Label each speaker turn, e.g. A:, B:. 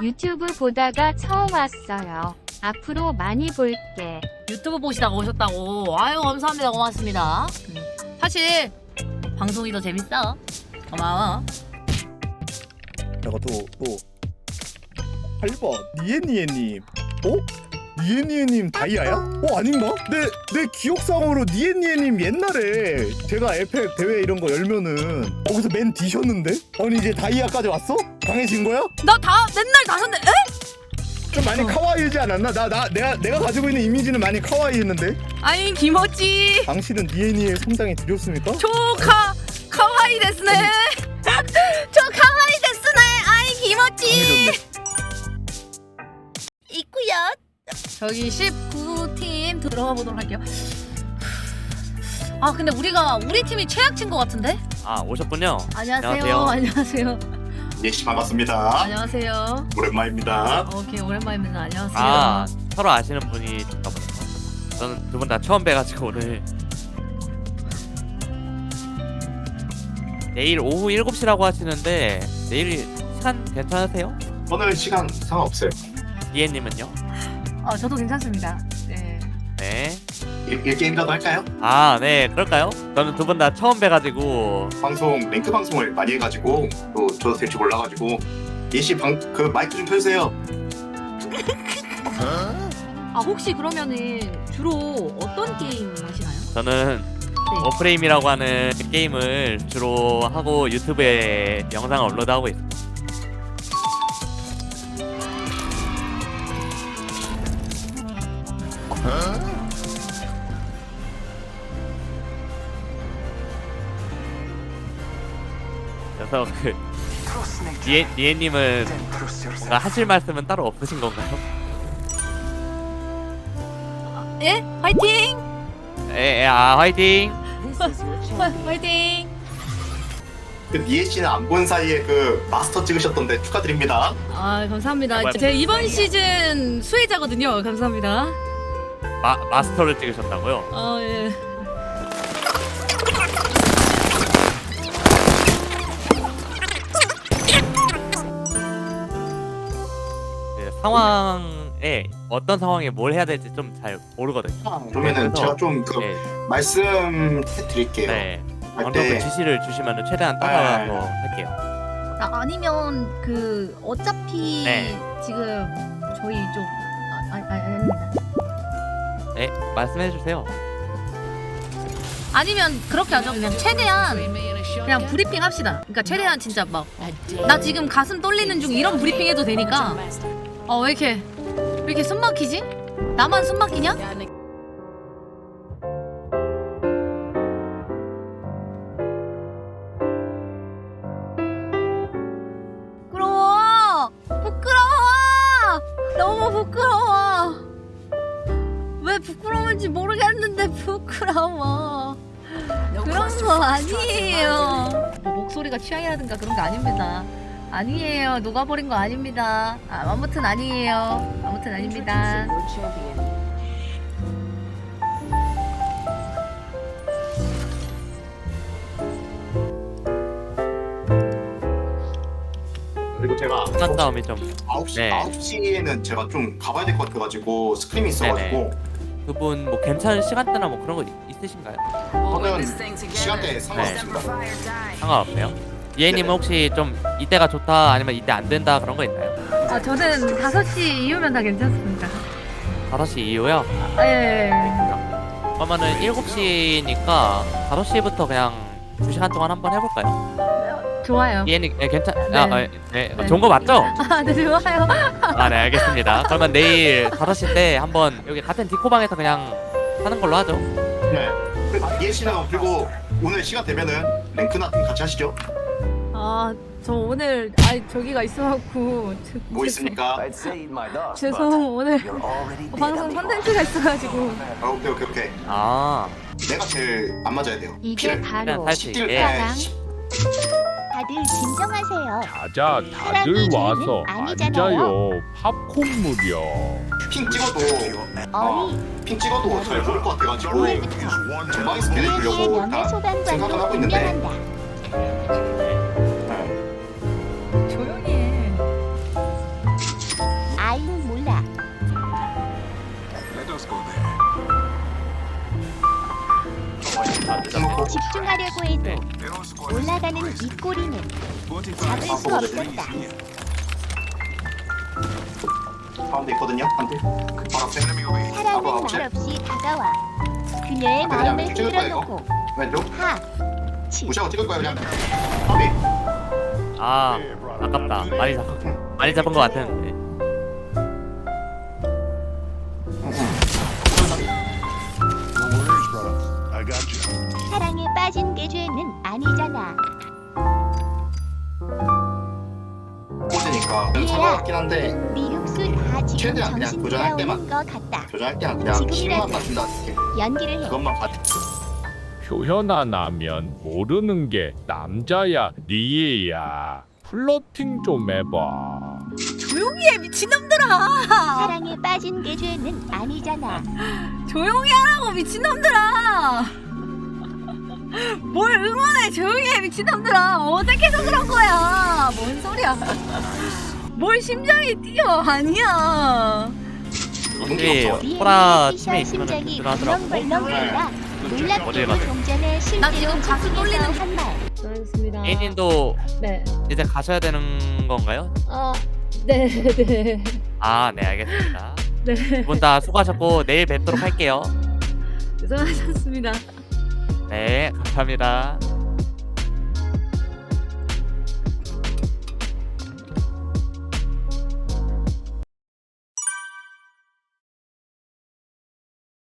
A: 유튜브 보다가 처음 왔어요. 앞으로 많이 볼게.
B: 유튜브 보시다가 오셨다고. 아유 감사합니다. 고맙습니다. 음, 사실 방송이 더 재밌어. 고마워.
C: 내가 또, 또. 8번, 니에니에님. 어? 니에니에님 다이아야? 어, 아닌가? 내, 내 기억상으로 니에니에님 옛날에 제가 에펙 대회 이런 거 열면은 거기서 맨 뒤셨는데? 아니, 이제 다이아까지 왔어? 강해진 거야?
B: 나 다 맨날 다섯네. 에?
C: 좀 많이 카와이지 않았나? 나, 나, 내가, 내가 가지고 있는 이미지는 많이 카와이했는데?
B: 아니 김어찌.
C: 당신은 니에니에 성장이 두렵습니까?
B: 조카 카와이 데스네. 저 카와이 데스네. 아이 김어찌.
C: 강해졌네.
B: 저기 19팀 들어가 보도록 할게요. 아 근데 우리가 우리 팀이 최악친 것 같은데?
D: 아 오셨군요.
B: 안녕하세요. 안녕하세요.
E: 예씨 반갑습니다.
B: 안녕하세요.
E: 오랜만입니다.
B: 오케이 오랜만입니다. 안녕하세요.
D: 아 서로 아시는 분이 보네요. 저는 두 분 다 처음 뵈가지고 오늘 내일 오후 7시라고 하시는데 내일 시간 괜찮으세요?
E: 오늘 시간 상관없어요.
D: 이해님은요?
B: 아 저도 괜찮습니다. 네.
D: 네.
E: 일, 일 게임이라도 할까요?
D: 아, 네, 그럴까요? 저는 두 분 다 처음 뵈가지고
E: 방송 랭크 방송을 많이 해가지고 또 저도 될줄 몰라가지고 예씨 방그 마이크 좀 켜주세요.
B: 아 혹시 그러면은 주로 어떤 게임 하시나요?
D: 저는 워프레임이라고 하는 게임을 주로 하고 유튜브에 영상을 업로드하고 있어요. 그래서 그 니에 니에님은 뭔가 하실 말씀은 따로 없으신 건가요?
B: 예? 화이팅!
D: 에, 에, 아 화이팅!
B: 화, 화이팅!
E: 그 니에 씨는 안 본 사이에 그 마스터 찍으셨던데 축하드립니다.
B: 아 감사합니다.
D: 정말
B: 제 이번 시즌 수혜자거든요. 감사합니다.
D: 마, 마스터를 찍으셨다고요?
B: 아 예.
D: 그 상황에 어떤 상황에 뭘 해야 될지 좀 잘 모르거든요.
E: 그러면은
D: 그래서-
E: 제가 좀 그
D: 네,
E: 말씀 드릴게요.
D: 네.
E: 할
D: 방금
E: 그때
D: 지시를 주시면 최대한
E: 네.
D: 따라가서 할게요.
B: 아, 아니면 그 어차피
D: 네.
B: 지금 저희 좀 아, 아, 아, 아닙니다.
D: 네, 말씀해 주세요.
B: 아니면 그렇게 하죠. 그냥 최대한 그냥 브리핑 합시다. 그러니까 최대한 진짜 막 나 지금 가슴 떨리는 중 이런 브리핑 해도 되니까 어 왜 이렇게 왜 이렇게 숨 막히지? 나만 숨 막히냐? 부끄러워 부끄러워 너무 부끄러워 왜 부끄러운지 모르겠는데 부끄러워. 그런 거 아니에요. 뭐 목소리가 취향이라든가 그런 거 아닙니다. 아니에요. 녹아버린 거 아닙니다. 아, 아무튼 아니에요. 아무튼 아닙니다.
E: 그리고 제가
D: 끝난 다음에 좀
E: 9시
D: 네.
E: 9시에는 제가 좀 가봐야 될 것 같아가지고 스크림이 있어가지고
D: 두분뭐 괜찮은 시간대나 뭐 그런 거 있- 있으신가요?
E: 저는 시간대 상관없습니다.
D: 상관없네요. 이해님은 혹시 좀 이때가 좋다 아니면 이때 안 된다 그런 거 있나요?
B: 아 저는 5시 이후면 다 괜찮습니다
D: 5시 이후요?
B: 예
D: 그러면은 7시니까 5시부터 그냥 2시간 동안 한번 해볼까요?
B: 좋아요
D: 이해님 네, 괜찮...
B: 네.
D: 아, 아, 네.
B: 네.
D: 좋은 거 맞죠?
B: 아 네 좋아요
D: 아, 네, 알겠습니다. 그러면 내일 5시 때 한번 여기 같은 디코방에서 그냥 하는 걸로 하죠.
E: 네. 씨는 그리고 오늘 시간 되면은 랭크나 좀 같이 하시죠.
B: 아 저 오늘 아 저기가 있어갖고 저-
E: 뭐 있습니까?
B: 죄송 오늘 방송 컨텐츠가 있어가지고
E: 아, 오케이 오케이 오케이.
D: 아,
E: 내가 제일 안 맞아야 돼요.
A: 이게
E: 피를
D: 그냥
A: 바로
E: 할수뛸
D: 있게.
E: 때
A: 다들 진정하세요.
F: 자자 다들 와서 앉아요 팝콘물이요
E: 핑 찍어도
A: 어리
E: 핑 찍어도 잘 모를 것 같아가지고 전방에서 걔네
A: 우리의
E: 보려고
A: 명예
E: 생각은 하고 있는데
A: 임명한다.
G: 하려고 해도
D: 네.
G: 올라가는 이 꼬리는 잡을 수 없었다.
E: 가운데 있거든요. 한대. 바로 앞에. 없지?
G: 말없이 다가와 그녀의
E: 아, 그냥
G: 마음을
E: 찍을 거야,
G: 흔들어놓고
E: 왼쪽.
G: 하, 치,
E: 무시하고 찍을 거야 그냥. 가운데.
D: 아 아깝다 많이 잡 많이 잡은 것 같
G: 사랑에 빠진 게 죄는 아니잖아.
E: 꽂으니까 그냥 상관 같긴 한데
G: 네 흡수 다 지금
E: 최대한 그냥
G: 정신 돌아오는 것 같다.
E: 때는 그냥
G: 지금이라도-
E: 맞춘다 이렇게
G: 연기를 해.
E: 그것만 봐.
F: 표현 안 하면 모르는 게 남자야 리에야 플러팅 좀 해봐
B: 조용히 해 미친놈들아
G: 사랑에 빠진 게 죄는 아니잖아.
B: 조용히 하라고 미친놈들아 뭘 응원해 조용히 해 미친놈들아 어색해서 그런 거야 뭔 소리야 뭘 심장이 뛰어 아니야
D: 확실히
G: 뒤에
D: 호라 팀에 있으면
G: 심장이
D: 든든하더라고
G: 벌렁벌렁 돌아
D: 어디에
G: 놀랍게도
D: 가세요?
G: 동전을
B: 나 지금
G: 실제로
B: 가슴 떨리는
G: 채팅해서 한 말.
H: 수고하셨습니다.
D: A님도
H: 네.
D: 이제 가셔야 되는 건가요?
H: 아, 네, 네.
D: 아 네 알겠습니다
H: 네.
D: 두 분 다 수고하셨고 내일 뵙도록 할게요
H: 수고하셨습니다.
D: 네 감사합니다